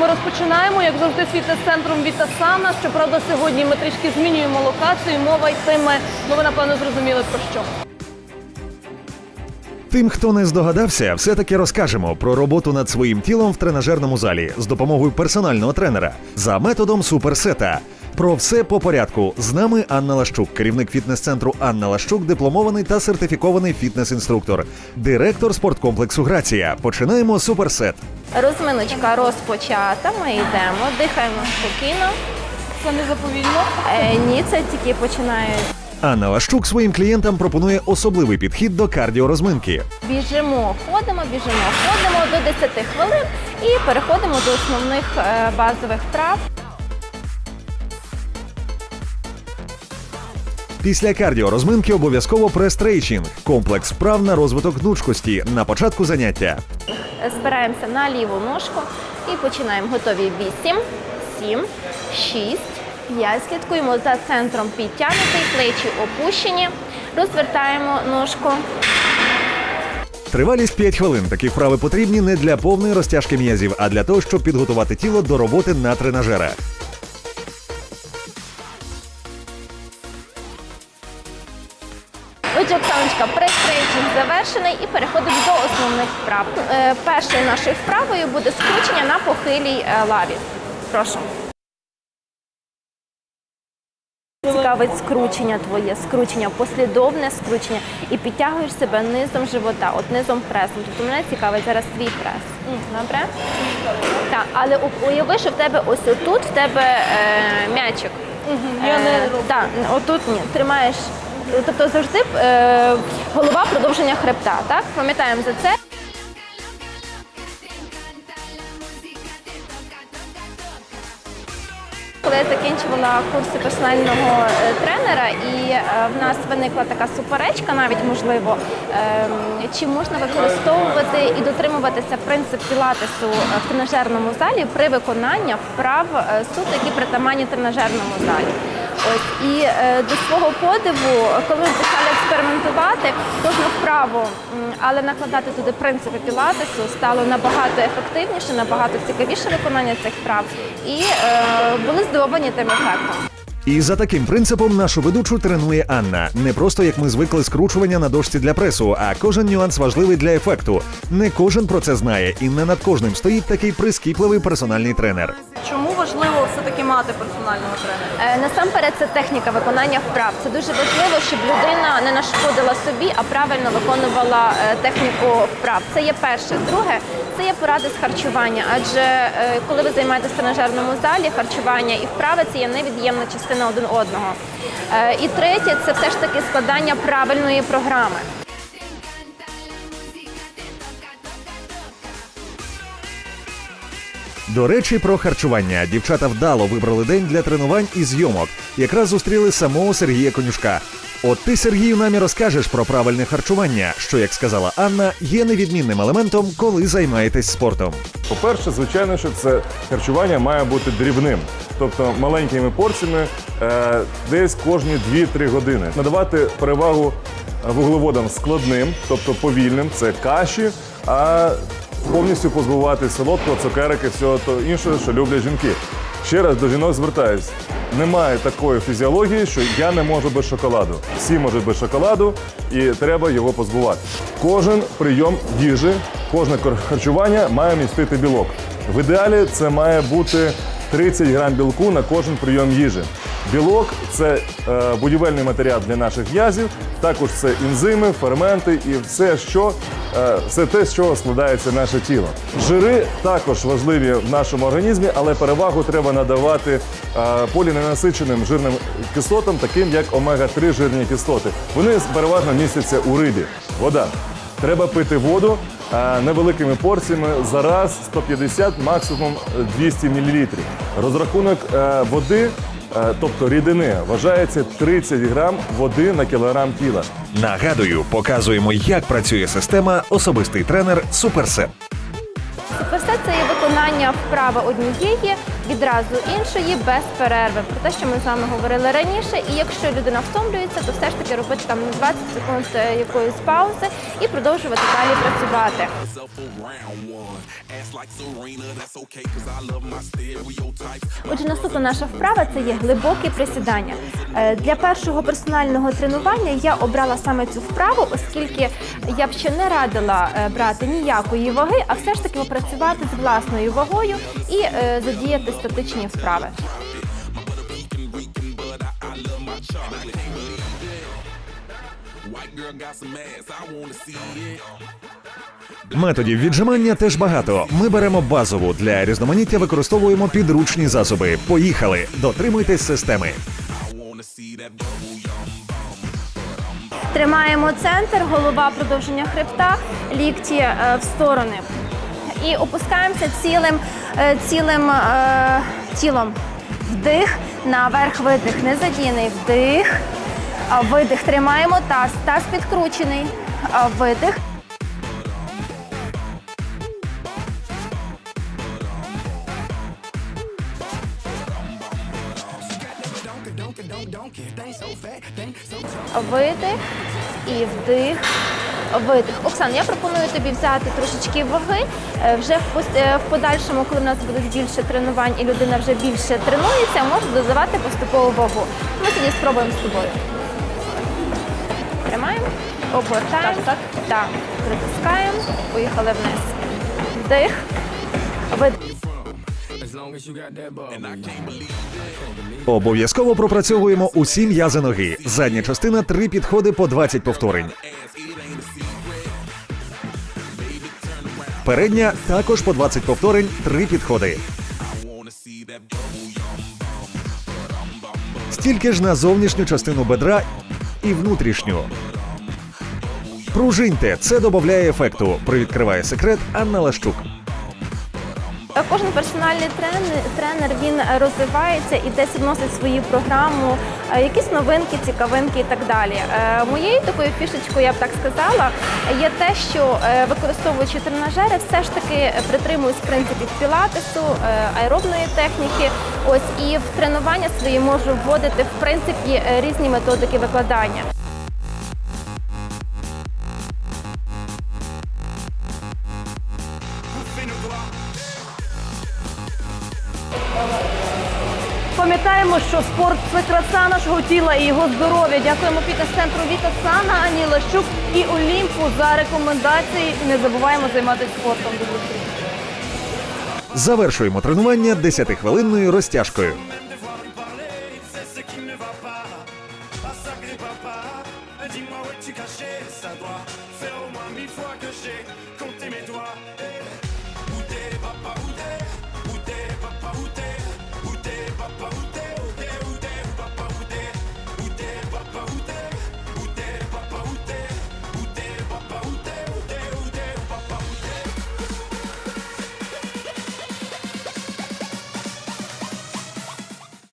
ми розпочинаємо, як завжди, з фітнес-центром Вітасана. Щоправда, сьогодні ми трішки змінюємо локацію. Мова йтиме, ну ви напевно зрозуміли про що. Тим, хто не здогадався, все-таки розкажемо про роботу над своїм тілом в тренажерному залі з допомогою персонального тренера за методом суперсета. Про все по порядку. З нами Анна Лащук, керівник фітнес-центру Анна Лащук, дипломований та сертифікований фітнес-інструктор, директор спорткомплексу Грація. Починаємо суперсет. Розминочка розпочата. Ми йдемо, дихаємо спокійно. Це не заповільно. Е, ні, це тільки починає. Анна Лащук своїм клієнтам пропонує особливий підхід до кардіорозминки. Біжимо, ходимо, біжимо, ходимо до 10 хвилин і переходимо до основних е, базових вправ. Після кардіорозминки обов'язково престрейчинг – комплекс вправ на розвиток гнучкості на початку заняття. Спираємося на ліву ножку і починаємо. Готові 8, 7, 6, 5. Слідкуємо за центром підтягнутий, плечі опущені. Розвертаємо ножку. Тривалість 5 хвилин. Такі вправи потрібні не для повної розтяжки м'язів, а для того, щоб підготувати тіло до роботи на тренажерах. Завершений і переходимо до основних вправ. Е, Першою нашою вправою буде скручення на похилій е, лаві. Прошу. Цікавить скручення твоє, скручення, послідовне скручення і підтягуєш себе низом живота, от низом пресом. Тобто мене цікавить зараз твій прес. Добре? Так, але уяви, що в тебе ось отут в тебе е, м'ячик. Я не Е, роблю. Так, отут ні. Тримаєш. Тобто завжди е, голова продовження хребта, так? Пам'ятаємо за це. Коли я закінчувала курси персонального е, тренера, і е, в нас виникла така суперечка, навіть можливо, ем, чи можна використовувати і дотримуватися принцип пілатесу е, в тренажерному залі при виконанні вправ суто, які притаманні тренажерному залі. Ось і е, до свого подиву, коли ми почали експериментувати, кожну вправу, але накладати туди принципи пілатесу стало набагато ефективніше, набагато цікавіше виконання цих вправ, і е, були здивовані тим ефектом. І за таким принципом нашу ведучу тренує Анна. Не просто як ми звикли скручування на дошці для пресу, а кожен нюанс важливий для ефекту. Не кожен про це знає, і не над кожним стоїть такий прискіпливий персональний тренер. Чому важливо все-таки мати персонального тренера? Е, Насамперед, це техніка виконання вправ. Це дуже важливо, щоб людина не нашкодила собі, а правильно виконувала е, техніку вправ. Це є перше. Друге, це є поради з харчування. Адже е, коли ви займаєтесь в тренажерному залі, харчування і вправи це є невід'ємна частина один одного. І третє, це все ж таки складання правильної програми. До речі, про харчування дівчата вдало вибрали день для тренувань і зйомок. Якраз зустріли самого Сергія Конюшка. От ти, Сергію, нам і розкажеш про правильне харчування, що, як сказала Анна, є невідмінним елементом, коли займаєтесь спортом. По-перше, звичайно, що це харчування має бути дрібним, тобто маленькими порціями е, десь кожні 2-3 години. Надавати перевагу вуглеводам складним, тобто повільним, це каші, а повністю позбувати солодкого, цукерики, всього того іншого, що люблять жінки. Ще раз до жінок звертаюсь. Немає такої фізіології, що я не можу без шоколаду. Всі можуть без шоколаду, і треба його позбувати. Кожен прийом їжі, кожне харчування має містити білок. В ідеалі це має бути 30 грам білку на кожен прийом їжі. Білок це е, будівельний матеріал для наших м'язів, також це ензими, ферменти і все, що е, все те, з чого складається наше тіло. Жири також важливі в нашому організмі, але перевагу треба надавати е, поліненасиченим жирним кислотам, таким як омега-3 жирні кислоти. Вони переважно містяться у рибі. Вода. Треба пити воду невеликими порціями за раз 150, максимум е, 200 мл. Розрахунок води, тобто рідини, вважається 30 грам води на кілограм тіла. Нагадую, показуємо, як працює система особистий тренер Суперсет. Суперсет це є виконання вправи однієї відразу іншої без перерви. Про те, що ми з вами говорили раніше. І якщо людина втомлюється, то все ж таки робити там 20 секунд е, якоїсь паузи і продовжувати далі працювати. Отже, наступна наша вправа це є глибокі присідання. Е, Для першого персонального тренування я обрала саме цю вправу, оскільки я б ще не радила е, брати ніякої ваги, а все ж таки попрацювати з власною вагою і задіяти статичні вправи. Методів віджимання теж багато. Ми беремо базову для різноманіття, використовуємо підручні засоби. Поїхали! Дотримуйтесь системи. Тримаємо центр, голова продовження хребта, лікті е, в сторони. І опускаємося цілим, цілим е, тілом. Вдих, наверх, видих. Незадійний вдих. Видих. Тримаємо таз. Таз підкручений. Видих. Видих і вдих. Видих. Оксана, я пропоную тобі взяти трошечки ваги. Е, Вже в е, в подальшому, коли в нас буде більше тренувань і людина вже більше тренується, може додавати поступову вагу. Ми тоді спробуємо з тобою. Тримаємо, обгортаємо. Так, Так, притискаємо, поїхали вниз. Вдих. Видих. Обов'язково пропрацьовуємо усі м'язи ноги. Задня частина три підходи по 20 повторень. Передня також по 20 повторень, три підходи. Стільки ж на зовнішню частину бедра і внутрішню. Пружиньте, це додає ефекту. Привідкриває секрет Анна Лащук. Кожен персональний тренер, тренер він розвивається і десь вносить свою програму якісь новинки, цікавинки і так далі. Е, Моєю такою фішечкою, я б так сказала, є те, що е, використовуючи тренажери, все ж таки притримуюсь принципів пілатесу, е, аеробної техніки. Ось і в тренування свої можу вводити в принципі різні методики викладання. Пам'ятаємо, що спорт це краса нашого тіла і його здоров'я. Дякуємо фітнес-центру Віта Сана, Ані Лащук і Олімпу за рекомендації. Не забуваємо займатися спортом. Завершуємо тренування 10-хвилинною розтяжкою.